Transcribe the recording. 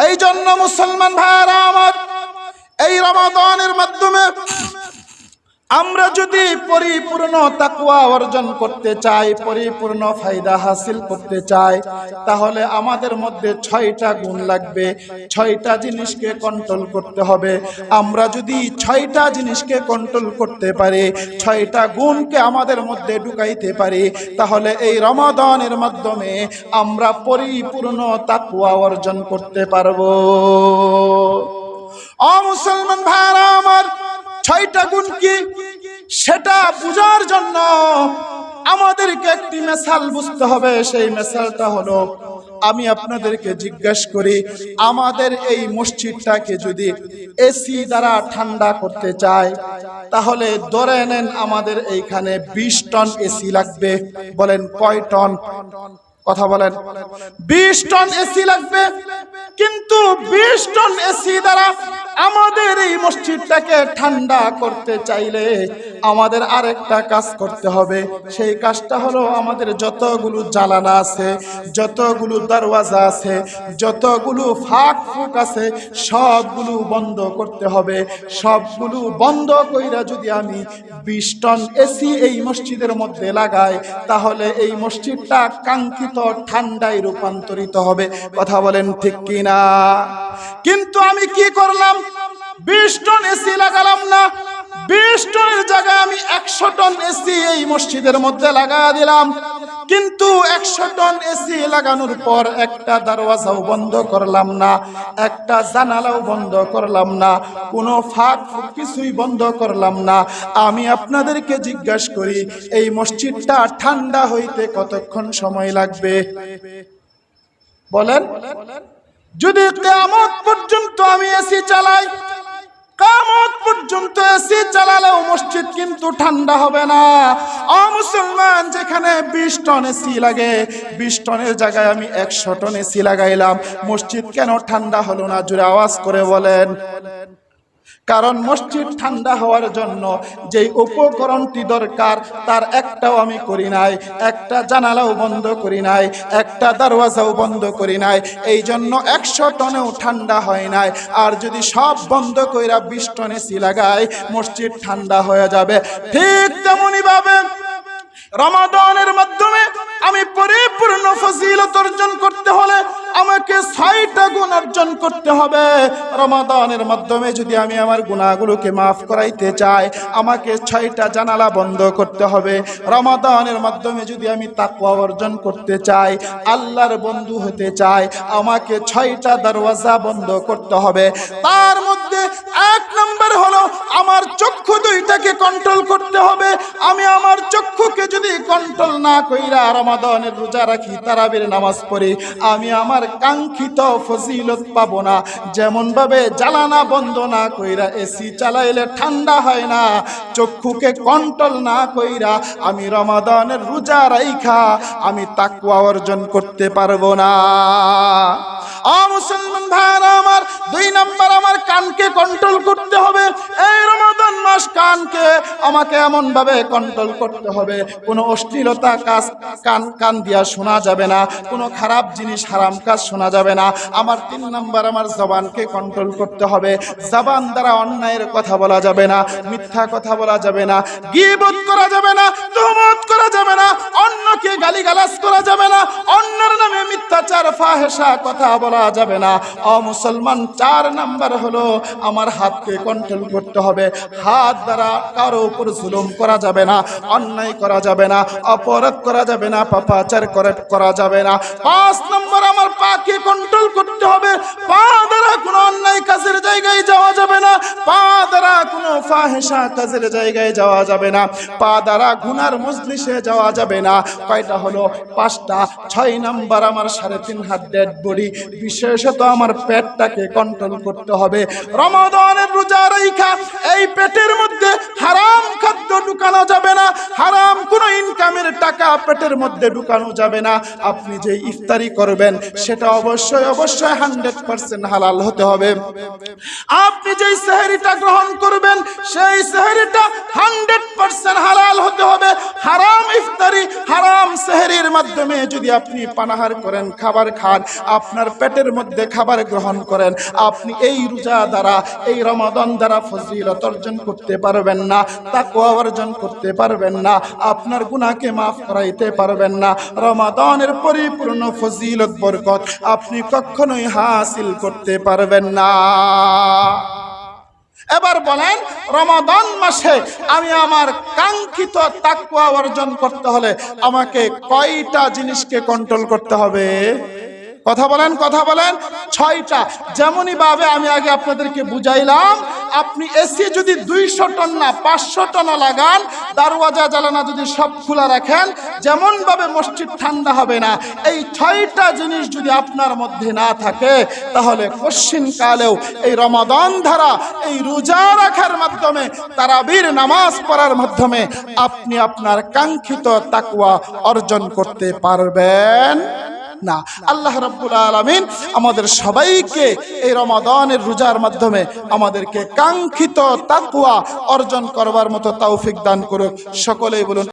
এই জন্য মুসলমান ভাইয়ারা আমার এই রমাদানের মাধ্যমে আমরা যদি পরিপূর্ণ তাকুয়া অর্জন করতে চাই, পরিপূর্ণ ফায়দা হাসিল করতে চাই, তাহলে আমাদের মধ্যে ছয়টা গুণ লাগবে। ছয়টা জিনিসকে কন্ট্রোল করতে হবে। আমরা যদি ছয়টা জিনিসকে কন্ট্রোল করতে পারি, ছয়টা গুণকে আমাদের মধ্যে ঢুকাইতে পারি, তাহলে এই রমাদানের মাধ্যমে আমরা পরিপূর্ণ তাকুয়া অর্জন করতে পারব। অ মুসলমান ভাইরা আমার ছয়টা গুণ কি? সেটা বুঝার জন্য আমাদেরকে একটি মেসাল বুঝতে হবে। সেই মেসালটা হলো, আমি আপনাদেরকে জিজ্ঞাসা করি, আমাদের এই মসজিদটাকে যদি এসি দ্বারা ঠান্ডা করতে চায়, তাহলে ধরে নেন আমাদের এইখানে বিশ টন এসি লাগবে। বলেন কয় টন? কথা বলেন। বিশ টন এসি লাগবে। কিন্তু বিশ টন এসি দ্বারা আমাদের এই মসজিদটাকে ঠান্ডা করতে চাইলে আমাদের আরেকটা কাজ করতে হবে। সেই কাজটা হলো আমাদের যতগুলো জ্বালানা আছে, যতগুলো দরওয়াজা আছে, যতগুলো ফাঁক ফুক আছে, সবগুলো বন্ধ করতে হবে। সবগুলো বন্ধ কইরা যদি আমি বিশ টন এসি এই মসজিদের মধ্যে লাগাই, তাহলে এই মসজিদটা কাঙ্ক্ষিত ঠান্ডায় রূপান্তরিত হবে। কথা বলেন ঠিক কিনা? কিন্তু আমি কি করলাম? বিশ টন এসি লাগালাম না। বিশ টনের জায়গায় আমি একশো টন এসি এই মসজিদের মধ্যে লাগা দিলাম। কিন্তু একশো টন এসি লাগানোর পর একটা দরওয়াজাও বন্ধ করলাম না, একটা জানালাও বন্ধ করলাম না, কোনো ফাঁক কিছুই বন্ধ করলাম না। আমি আপনাদেরকে জিজ্ঞাসা করি, এই মসজিদটা ঠান্ডা হইতে কতক্ষণ সময় লাগবে? বলেন। যদি কেয়ামত পর্যন্ত আমি এসি চালাই কামত পর্যন্ত এসি চালালেও মসজিদ কিন্তু ঠান্ডা হবে না। মুসলমান, যেখানে বিশ টন এসি লাগে, বিশ টনের জায়গায় আমি একশো টন এসি লাগাইলাম। মসজিদ কেন ঠান্ডা হলো না? জুড়ে আওয়াজ করে বলেন। কারণ মসজিদ ঠান্ডা হওয়ার জন্য যেই উপকরণটি দরকার, তার একটাও আমি করি নাই, একটা জানালাও বন্ধ করি নাই, একটা দরওয়াজাও বন্ধ করি নাই এই জন্য একশো টনেও ঠান্ডা হয় নাই। আর যদি সব বন্ধ কইরা বিশ টনে সি লাগায় মসজিদ ঠান্ডা হয়ে যাবে। ঠিক তেমনই ভাবে রমাদানের মাধ্যমে আমি পরিপূর্ণ ফজিলত অর্জন করতে হলে আমাকে ছয়টা গুণ অর্জন করতে হবে। রমাদানের মাধ্যমে যদি আমি আমার গুণাগুলোকে মাফ করাইতে চাই, আমাকে ছয়টা জানালা বন্ধ করতে হবে। রমাদানের মাধ্যমে যদি আমি তাকওয়া অর্জন করতে চাই, আল্লাহর বন্ধু হতে চাই, আমাকে ছয়টা দরওয়াজা বন্ধ করতে হবে। তার মধ্যে এক নম্বর হলো কন্ট্রোল না কইরা রমাদানের রোজা রাখি, তারাবির নামাজ পড়ি, আমি আমার কাঙ্ক্ষিত ফজিলত পাবো না। যেমন ভাবে জ্বালানা বন্ধ না কইরা এসি চালাইলে ঠান্ডা হয় না, চক্ষুকে কন্ট্রোল না কইরা আমি রমাদানের রোজা রাইখা, আমি তাকুয়া অর্জন করতে পারব না। মুসলমান ভাইরা, আমার দুই নাম্বার আমার কানকে কন্ট্রোল করতে হবে। এই রমাদান মাস কানকে আমাকে এমন ভাবে কন্ট্রোল করতে হবে। কোনো অশ্লীলতা কাজ কান কান দিয়া শোনা যাবে না। কোনো খারাপ জিনিস, হারাম কাজ শোনা যাবে না। আমার তিন নাম্বার আমার জবানকে কন্ট্রোল করতে হবে। জবান দ্বারা অন্যায়ের কথা বলা যাবে না, মিথ্যা কথা বলা যাবে না, গিবত করা যাবে না তুহমত করা যাবে না, অন্যকে গালিগালাজ করা যাবে না, অন্যর নামে মিথ্যাচার ফাহেসা কথা বলা যাবে না। অমুসলমান চার নাম্বার হলো আমার হাতকে কন্ট্রোল করতে হবে। হাত দ্বারা কারও উপর জুলুম করা যাবে না, অন্যায় করা যাবে না, অপরাধ করা যাবে না, পাপাচার করে যাবে না। পাঁচ নম্বর, আমার পাকে ফাহেসা কাজের জায়গায় যাওয়া যাবে না। পা দ্বারা গুনার মজলিসে যাওয়া যাবে না। কয়টা হলো? পাঁচটা। ছয় নাম্বার আমার সাড়ে তিন হাত ডেড বডি বিশেষত আমার পেটটাকে কন্ট্রোল করতে হবে। রোজা রাইখা, এই পেটের মধ্যে হারাম খাদ্য ঢুকানো যাবে না। হারাম কোনো ইনকামের টাকা পেটের মধ্যে ঢুকানো যাবে না। আপনি যে ইফতারি করবেন, সেটা অবশ্যই অবশ্যই হান্ড্রেড পার্সেন্ট হালাল হতে হবে। আপনি যেই সেহরিটা সেই সেহরিটা হান্ড্রেড পার্সেন্ট হালাল হতে হবে। হারাম ইফতারি, হারাম সেহরির মাধ্যমে যদি আপনি পানাহার করেন, খাবার খান, আপনার পেটের মধ্যে খাবার গ্রহণ করেন, আপনি এই রোজা দ্বারা, এই রমাদন দ্বারা ফজিলত অর্জন করতে পারবেন না, তাকওয়া অর্জন করতে পারবেন না, আপনার গুণাকে মাফ করাইতে পারবেন না, রমাদনের পরিপূর্ণ ফজিলত, বরকত আপনি কখনোই হাসিল করতে পারবেন না। এবার বলেন, রমাদান মাসে আমি আমার কাঙ্ক্ষিত তাকুয়া অর্জন করতে হলে আমাকে কয়টা জিনিসকে কন্ট্রোল করতে হবে? কথা বলেন কথা বলেন। ছয়টা। যেমনই ভাবে আমি আগে আপনাদেরকে বুঝাইলাম, আপনি এসি যদি দুইশো টন না, পাঁচশো টনা লাগান, দারওয়াজা জ্বালানা যদি সব খোলা রাখেন যেমন ভাবে মসজিদ ঠান্ডা হবে না, এই ছয়টা জিনিস যদি আপনার মধ্যে না থাকে, তাহলে কালেও এই রমাদান ধারা, এই রোজা রাখার মাধ্যমে, তারাবির নামাজ পড়ার মাধ্যমে আপনি আপনার কাঙ্ক্ষিত তাকুয়া অর্জন করতে পারবেন। না। আল্লাহ রাব্বুল আলামিন আমাদের সবাইকে এই রমাদানের রোজার মাধ্যমে আমাদেরকে কাঙ্ক্ষিত তাকুয়া অর্জন করবার মতো তৌফিক দান করুক। সকলেই বলুন